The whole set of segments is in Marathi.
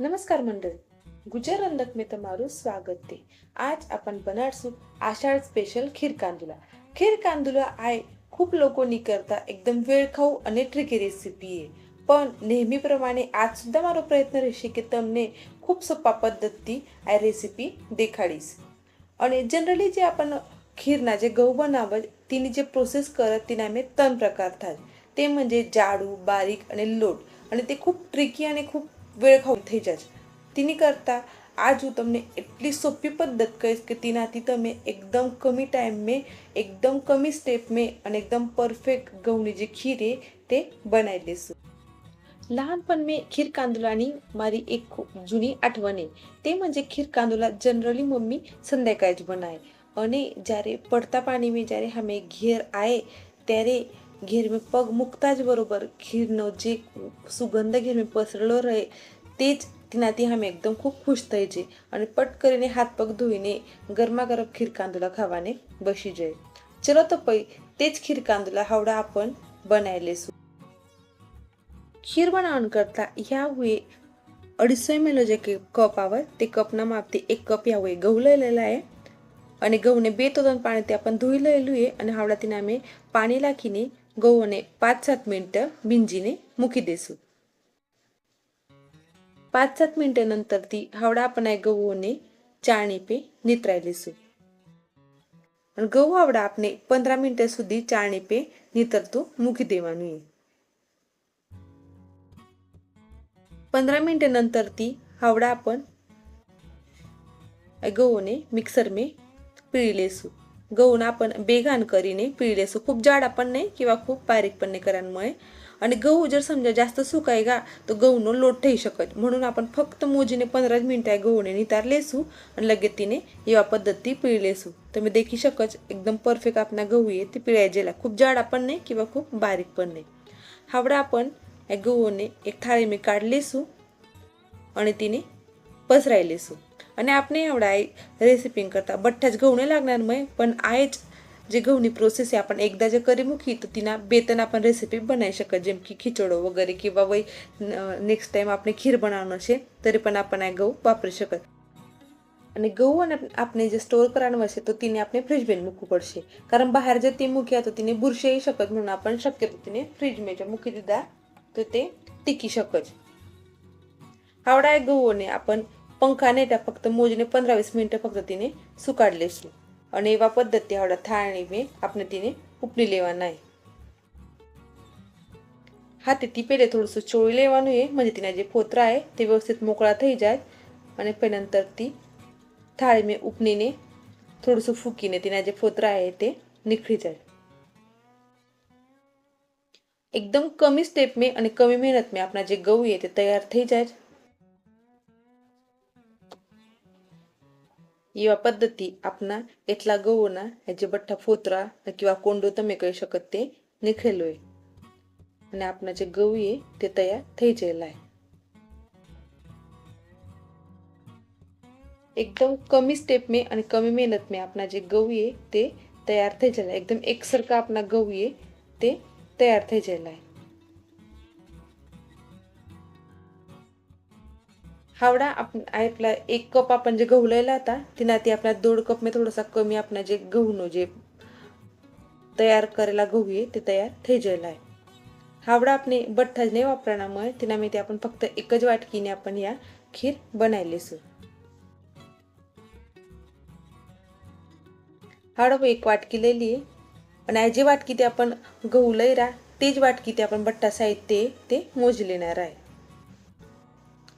नमस्कार मंडळी. गुजर रंधक मी तुम्हाला स्वागत दे आज आपण बनाडसू आषाढ स्पेशल खीर कांदुला. खीर कांदुला आय खूप लोकांनी करता एकदम वेळ खाऊ आणि ट्रिकी रेसिपी आहे. पण नेहमीप्रमाणे आज सुद्धा मारो प्रयत्न રહેશે की तमने खूप સોપા पद्धती आय रेसिपी देखाडीस. आणि जनरली जे आपण ખીરના जे ઘઉં બનાવે तिने जे प्रोसेस करत तिने आम्ही तन प्रकार था ते म्हणजे जाडू बारीक आणि लोट. आणि ते खूप ट्रिकी आणि खूप વેળખાઉ થઈ જશે તેની કરતાં આજ હું તમને એટલી સોપી પદ્ધત કહીશ કે તેનાથી તમે એકદમ કમી ટાઈમ મેં એકદમ કમી સ્ટેપ મેં અને એકદમ પરફેક્ટ ઘઉંની જે ખીર એ તે બનાવી દઈશું लहानपण मी खीर कांदोलानी मारी एक जुनी आठवण आहे ते ખીર કાંદુલા જનરલી મમ્મી સંધ્યાકાળ જ બનાવે. અને જ્યારે પડતા પાણી મેં જ્યારે અમે ઘેર આવે ત્યારે घेरमे पग मुक्ताज बरोबर खिरणं जे सुगंध घेरमे पसरलो रहे तेच ती आम्ही एकदम खूप खुश थायचे आणि पटकरीने हातपग धुईने गरमागरम खीर कांदुला खावाने बशी जाय. चलो तर पै तेच खीर कांदुला हावडा आपण बनायले सु खीर करता ह्या हुए अडीचशे मेलो जे कपावर ते कपना मापते एक कप ह्या हुए गहू लिहिलेला आहे. आणि गहूने बेतोदन पाणी ते आपण धुई लिहिलू आहे आणि हावडा तिने आम्ही पाणी लाखीने ગહુને પાંચ સાત મિનિટं ભીંજીને મૂકી દઈશું પાંચ સાત મિનિટं નંતરથી હાવડા आपण આ ગહુઓને ચાળણી પે નિતરાઈ લઈશું અને ગહુ હાવડા આપણે પંદર મિનિટं સુધી ચાળણી પે નિતરતું મૂકી દેવાનું आहे पंधरा मिनिटे नंतरती हावडा आपण गहूने मिक्सर में पिळी लेसू गहून आपण बेघान करीने पिळले असो खूप जाडा पण नाही किंवा खूप बारीक पण नाही करांमुळे. आणि गहू जर समजा जास्त सुकाय का तर गहूनं लोट ठेवू शकत. म्हणून आपण फक्त मोजीने पंधरा आहे गहूने नितार लेसू आणि लगेच तिने या पद्धती पिळलेसू. तुम्ही देखी शकच एकदम परफेक्ट आपला गहू आहे ती पिळायजेला. खूप जाडा पण नाही किंवा खूप बारीक पण नाही. हावडा आपण या गहूने एक थाळी मी काढलेसू आणि तिने पसरायलेसू. અને આપણે એવડાય આ કરતા. બઠ્ઠા જ ઘઉંને लागणार પણ આ જ જે ઘઉંની પ્રોસેસ એ આપણે એકદા જે કરી મૂકી, તો તેના બે ત્રણ આપણે રેસીપી બનાવી શકીએ જેમ કે ખીચડો વગેરે કે ભાઈ નેક્સ્ટ ટાઈમ આપણે ખીર બનાવવાનો છે તરી પણ આપણે આ ઘઉં વાપરી શકીએ અને ઘઉં અને આપણે જે સ્ટોર કરવાનું હશે તો તેને આપણે ફ્રીજમાં મૂકવું પડશે. કારણ બહાર જ તે મૂક્યા, તો તેને બુરશાઈ શકત म्हणून आपण શક્યતો તેને ફ્રીજમાં જો મૂકી દીધા, તો તે ટીકી શકત. આવડા ઘઉંને આપણ પંખાને એટલે ફક્ત મોજને પંદર વીસ મિનિટે ફક્ત તેને સુકાડી લેશું. અને એવા પદ્ધતિ આવડે, થાળી મેં આપણે તેને ઉપડી લેવાના હાથેથી પહેલે થોડું શું ચોળી લેવાનું એ म्हणजे તેના જે ફોતરા એ તે વ્યવસ્થિત મોકળા થઈ જાય. અને પછી નંતરથી થાળી મેં ઉપનીને થોડું શું ફૂકીને તેના જે ફોતરા એ તે નીકળી જાય. એકદમ કમી સ્ટેપ મેં અને કમી મહેનત મેં આપણા જે ગૌ એ તે તૈયાર થઈ જાય या पद्धती आपणा इथला गहू ना ह्याचे बठ्ठा फोतरा किंवा कोंडू तमे कळू शकत ते निखेलोय. आणि आपण जे गहू आहे ते तयार थई आहे. एकदम कमी स्टेप मे आणि कमी मेहनत मे आपण जे गहू आहे ते तयार थई एकदम एकसारखा आपला गहू आहे ते तयार थई आहे. हावडा आप आपला एक कप आपण जे गहू लयला होता तिना ती आपल्या दोड कप मी थोडासा कमी आपण जे गहूनो जे तयार करायला गहू आहे ते तयार थई जायला आहे. हावडा आपण बठ्ठा नाही वापरण्यामुळे तिना मी ते आपण फक्त एकच वाटकीने आपण या खीर बनायलीसू हावडा एक वाटकी लिहिली आणि ह्याची वाटकी ते आपण गहू लयरा तेच वाटकी ते आपण बठ्ठा साहित्य ते मोजलेणार आहे.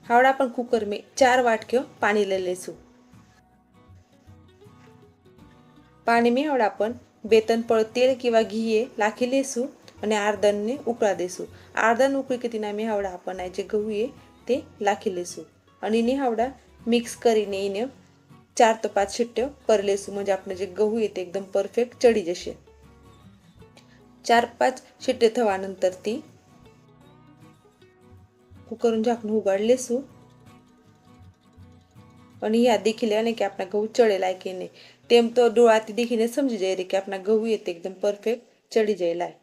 हावड़ा आपण कुकर में चार वाटक्यो पाणी ले लेसू पाणी में हावड़ा आपण बेतन पळ तेल किंवा घी लाखी लेसू અને આરદનને ઉકળા દેશું આરદન ઉકળી કે તેના મેં હાવડા आपण આ જે ગહુ એ તે લાખી લેશું અને એને હાવડા મિક્સ કરીને એને ચાર તો પાંચ છીટ્યો કરી લેશું म्हणजे આપણે જે ગહુ એ તે એકદમ પરફેક્ટ ચડી જશે ચાર પાંચ शिट्टे થવાનંતરથી કુકરનું ઝાંખનું ઉગાડી લેશું અને યાદ દેખી લેવાને કે આપણા ઘઉં ચડેલાય કે નહીં તેમ તો ડોળાથી દેખીને સમજી જઈ રહી કે આપણા ઘઉં એ તે એકદમ પરફેક્ટ ચડી જયેલાય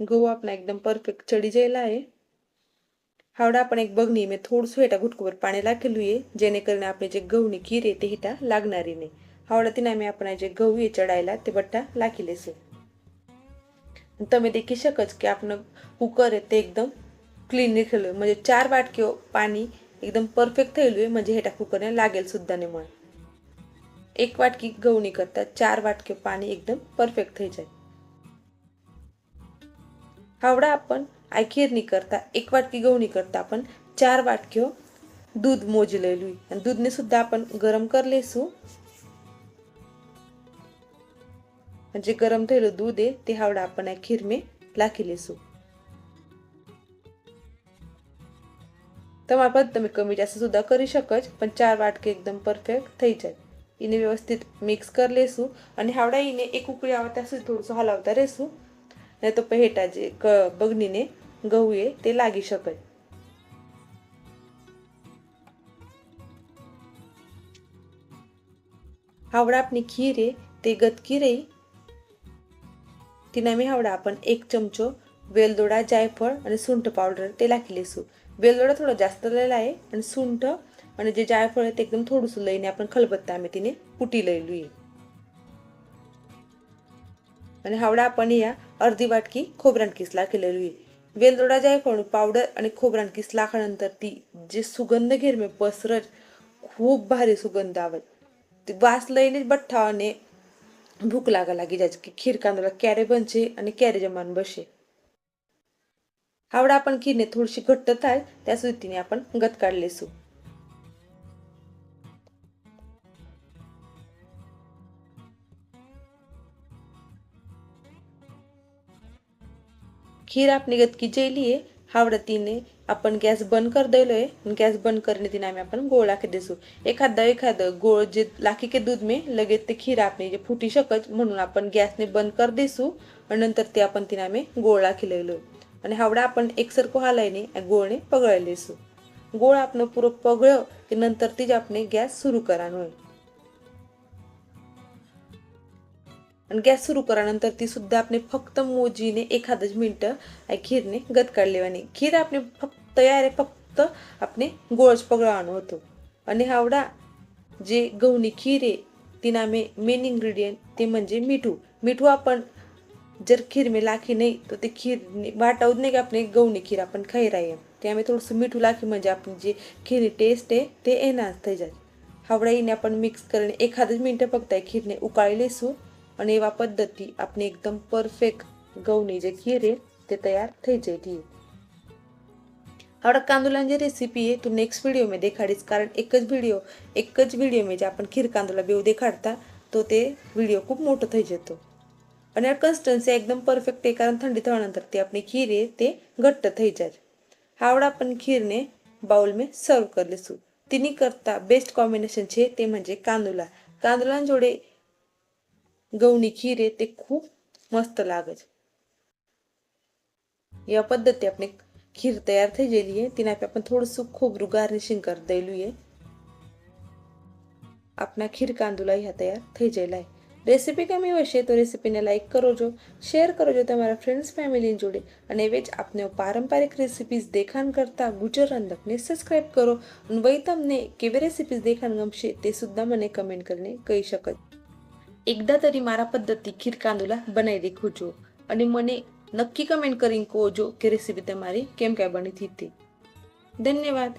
ઘઉં આપણા એકદમ પરફેક્ટ ચડી જયેલા એ હાવડા પણ એક બગની મેં થોડું હેટા ઘૂટકું પર પાણી રાખેલું એ જેને કરીને આપણે જે ઘઉંની ઘી રહે તે હેટા લાગનારી નહીં ಹವಳತಿ ನಮಿ गहू ಗಹು चढायला ते बट्टा लाखी से. देखील शकच की आपण कुकर आहे ते एकदम એકદમ ક્લીન आहे म्हणजे चार वाटक्यो पाणी एकदम परफेक्ट થયેલું आहे म्हणजे ह्या कुकर लागेल सुद्धा नाही म्हणून. एक वाटकी गवणी करता चार वाटके पाणी एकदम परफेक्ट થઈ आहे हावडा आपण आयखेरणी करता एक वाटकी गवणी करता आपण चार वाटक्यो दूध मोजलेलो आणि दूधने सुद्धा आपण गरम करलेसू. જે ગરમ થયેલું દૂધ એ તે હાવડા આપણને ખીરમાં નાખી લેશું. તમારા પર તમે કમી જાસી સુધા કરી શકો જ, પણ ચાર વાટકી એકદમ પરફેક્ટ થઈ જાય. એને વ્યવસ્થિત મિક્સ કરી લેશું અને હાવડા એને એક ઉકળી આવે ત્યાં સુધી થોડું હલાવતા રહેશું. નહીં તો પહેટા જે બગનીને ઘઉં એ તે લાગી શકે હાવડા આપની ખીર એ તે ગતકી રહી तिनामी हावडा आपण एक चमचो वेलदोडा जायफळ आणि सुंठ पावडर ते लाखिलेसू वेलदोडा थोडा जास्त लयला आहे आणि सुंठ आणि जे जायफळ आहे ते एकदम थोडंसं लईने आपण खलबत्ता आम्ही तिने पुटी लयलू आहे. आणि हावडा आपण या अर्धी वाटकी खोबरांकीस लाखिलेलो आहे. वेलदोडा जायफळ पावडर आणि खोबरांकीस लाखानंतर ती जे सुगंध घेरमे पसरत खूप भारी सुगंध आवड. ती वास लईने बठ्ठावाने भूक लागा लागे ज्याच की खीर कांदूला कॅरे बनचे आणि कॅरे जमान बसे. हावडा आपण खीरने थोडीशी घट्ट थाय त्या सुतीने आपण गत काढले सु. खीर आपण गतकी जेली आहे हावडा तिने आपण गॅस बंद कर दिलोय गॅस बंद करणे तिने आम्ही आपण गोळ लाखे देसू एखादं एखादं गोळ जे लाखी के दूध मी लगेच ते खीर आपण जे फुटी शकत म्हणून आपण गॅसने बंद कर देसू आणि नंतर ते आपण तिने आम्ही गोळ लाखी लयलो आणि हावडा आपण एकसारखो हालायने गोळने पगळले लेसू गोळ आपण पुरं पगळ की नंतर तिचे आपण गॅस सुरू करान आणि गॅस सुरू करानंतर ती सुद्धा आपण फक्त मोजीने एखादंच मिनटं खीरने गत काढलेवाने खीर आपण फक्त તૈયારે ફક્ત આપણે ગોળ જ પગળવાનો હતો. અને હાવડા જે ઘઉંની ખીર એ તેના મેં મેન ઇન્ગ્રીડિયન્ટ તે म्हणजे મીઠું. मीठू आपण जर खीर में लाखी नाही तर ते खीर वाटावत नाही की आपण गवणी खीर आपण खाई राहील त्यामुळे थोडंसं मीठू लाखी म्हणजे आपण जे खीर टेस्ट आहे ते एनाच થઈ જાય. હાવડાઈને आपण મિક્સ કરીને એકાદ જ મિનિટે ફક્ત એ ખીરને ઉકાળી લઈશું અને એવા પદ્ધતિ આપણે એકદમ પરફેક્ટ ઘઉંની જે ખીર એ તે તૈયાર થઈ જઈ आवडा कांदुलांची रेसिपी आहे तू नेक्स्ट व्हिडिओमध्ये में देखाडीस. कारण एकच व्हिडिओ एकच व्हिडिओ में जे आपण खीर कांदुला बेव देखाडता तो ते व्हिडिओ खूप मोठं थंय जातो. आणि यार एकदम परफेक्ट आहे कारण थंडी थवल्यानंतर ती आपली खीर आहे ते घट्ट थंय जात हावडा आपण खीरने बाउल में सर्व कर सू. तिन्ही करता बेस्ट कॉम्बिनेशन छे ते म्हणजे कांदुला जोड़े गवणी खीर आहे ते खूप मस्त लागत या पद्धती आपण ખીર તૈયાર થઈ ગયેલી છે તેના આપણે થોડુંસું ખૂબ ગાર્નિશિંગ કરી દેલું એ આપના ખીર કાંદુલા તૈયાર થઈ ગયેલા રેસીપી ગમી હશે તો રેસીપીને લાઇક કરો છો શેર કરો છો તમારા ફ્રેન્ડ્સ ફેમિલી જોડે. અને એવી જ આપને પારંપરિક રેસીપીઝ દેખાણ કરતા ગુજર અંધકને સબસ્ક્રાઇબ કરો અને વહી તમને કેવી રેસીપીઝ દેખાણ ગમશે તે સુદ્ધા મને કમેન્ટ કરીને કહી શકો એકદા તરી મારા પદ્ધતિ ખીર કાંદુલા બનાવી દેખું છું. અને મને નક્કી કમેન્ટ કરીને કહો જો કે રેસીપી તમારી કેમ કાંઈ બની હતી ધન્યવાદ.